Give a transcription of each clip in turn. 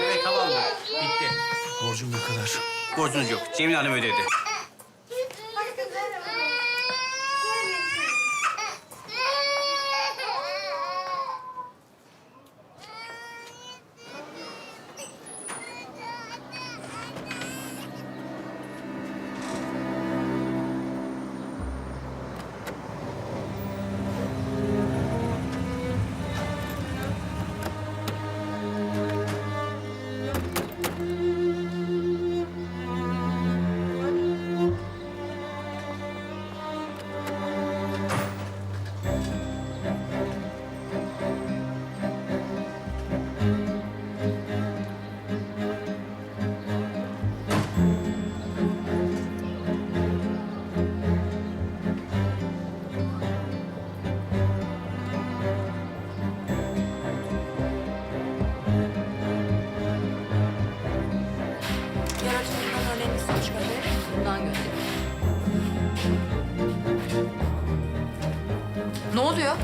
Ali Bey tamamdır. Bitti. Borcum ne kadar? Borcunuz yok. Cemil Hanım ödedi. Ne oluyor?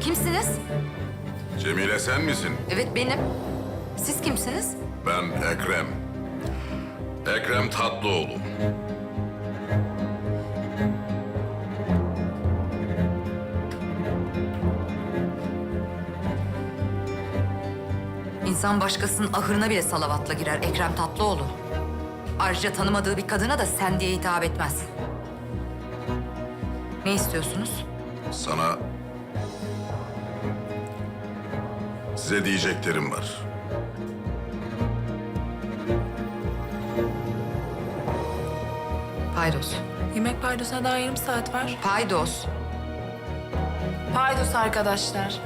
Kimsiniz? Cemile sen misin? Evet benim. Siz kimsiniz? Ben Ekrem. Ekrem Tatlıoğlu. İnsan başkasının ahırına bile salavatla girer Ekrem Tatlıoğlu. Ayrıca tanımadığı bir kadına da sen diye hitap etmez. Ne istiyorsunuz? Sana... Size diyeceklerim var. Paydos. Yemek paydosuna daha yarım saat var. Paydos. Paydos arkadaşlar.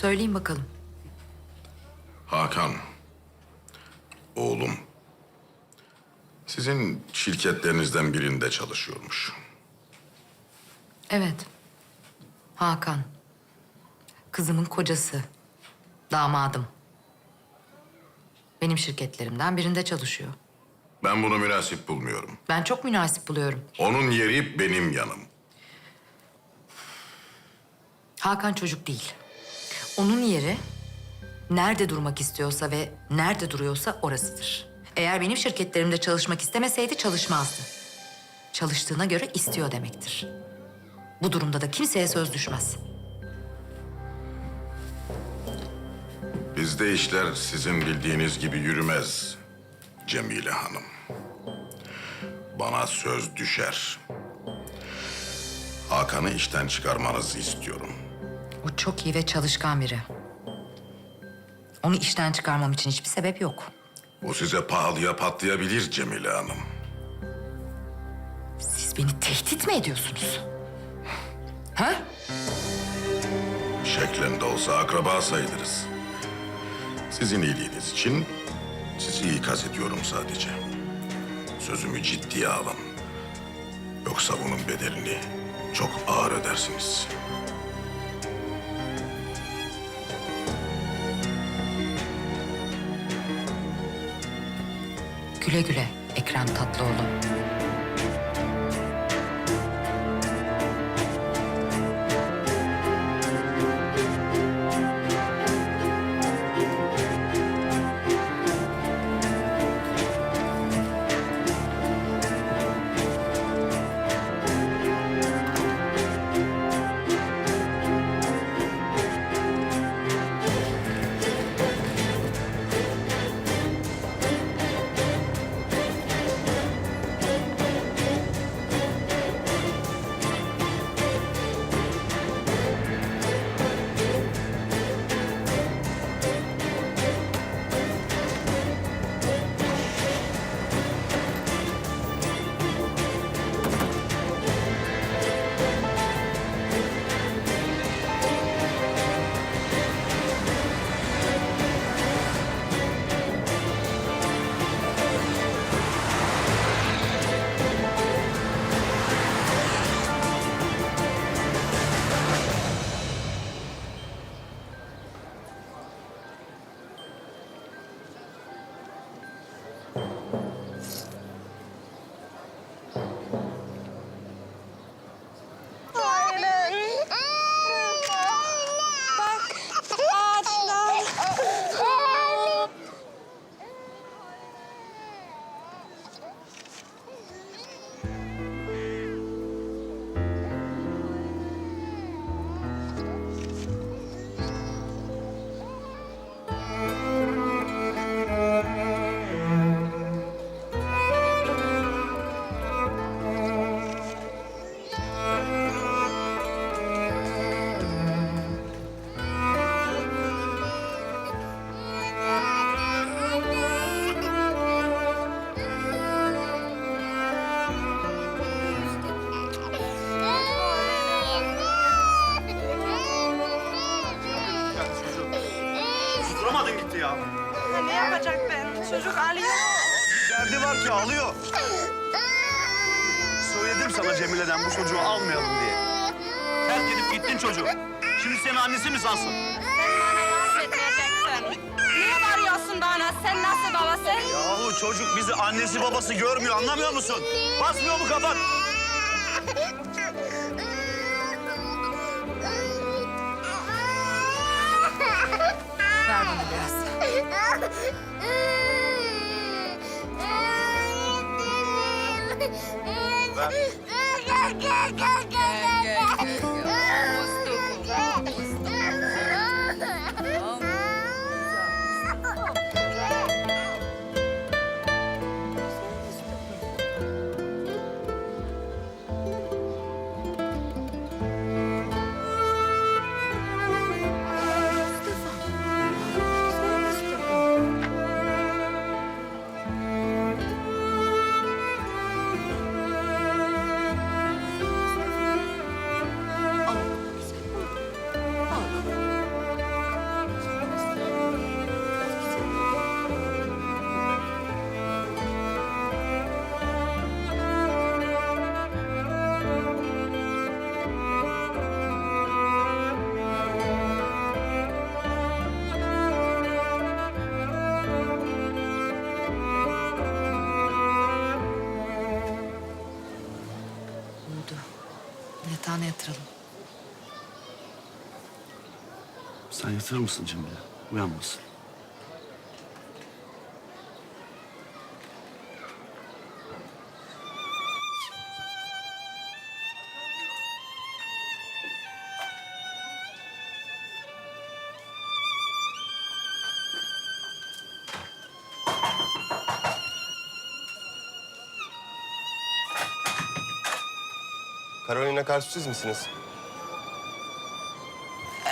Söyleyin bakalım. Hakan. Oğlum. Sizin şirketlerinizden birinde çalışıyormuş. Evet. Hakan. Kızımın kocası. Damadım. Benim şirketlerimden birinde çalışıyor. Ben bunu münasip bulmuyorum. Ben çok münasip buluyorum. Onun yeri benim yanım. Hakan çocuk değil. Onun yeri nerede durmak istiyorsa ve nerede duruyorsa orasıdır. Eğer benim şirketlerimde çalışmak istemeseydi çalışmazdı. Çalıştığına göre istiyor demektir. Bu durumda da kimseye söz düşmez. Bizde işler sizin bildiğiniz gibi yürümez Cemile Hanım. Bana söz düşer. Hakan'ı işten çıkarmanızı istiyorum. O çok iyi ve çalışkan biri. Onu işten çıkarmam için hiçbir sebep yok. Bu size pahalıya patlayabilir Cemile Hanım. Siz beni tehdit mi ediyorsunuz? Ha? Şeklinde olsa akraba sayılırız. Sizin iyiliğiniz için sizi ikaz ediyorum sadece. Sözümü ciddiye alın. Yoksa bunun bedelini çok ağır ödersiniz. Güle güle Ekrem Tatlıoğlu. Susturamadın gitti ya. Ne yapacak ben? Çocuk ağlıyor. Derdi var ki ağlıyor. Söyledim sana Cemile'den bu çocuğu almayalım diye. Terk edip gittin çocuğu. Şimdi seni annesi mi sansın? Sen bana laf etmeyeceksin. Niye varıyorsun bana? Sen nasıl babasın? Yahu çocuk bizi annesi babası görmüyor anlamıyor musun? Basmıyor mu kafan? Biraz. Sen yatır mısın Cemile? Uyanmasın. Carolina karşı siz misiniz?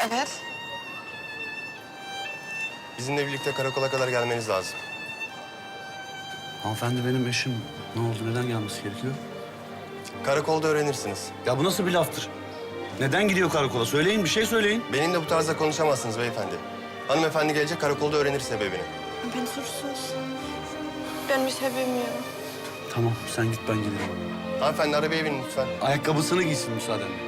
Evet. Bizimle birlikte karakola kadar gelmeniz lazım. Hanımefendi benim eşim. Ne oldu? Neden gelmesi gerekiyor? Karakolda öğrenirsiniz. Ya bu nasıl bir laftır? Neden gidiyor karakola? Söyleyin, bir şey söyleyin. Benimle bu tarzda konuşamazsınız beyefendi. Hanımefendi gelecek karakolda öğrenir sebebini. Ben suçsuz. Ben bir şey bilmiyorum. Tamam, sen git ben geliyorum. Hanımefendi arabaya binin lütfen. Ayakkabısını giysin müsaadenle.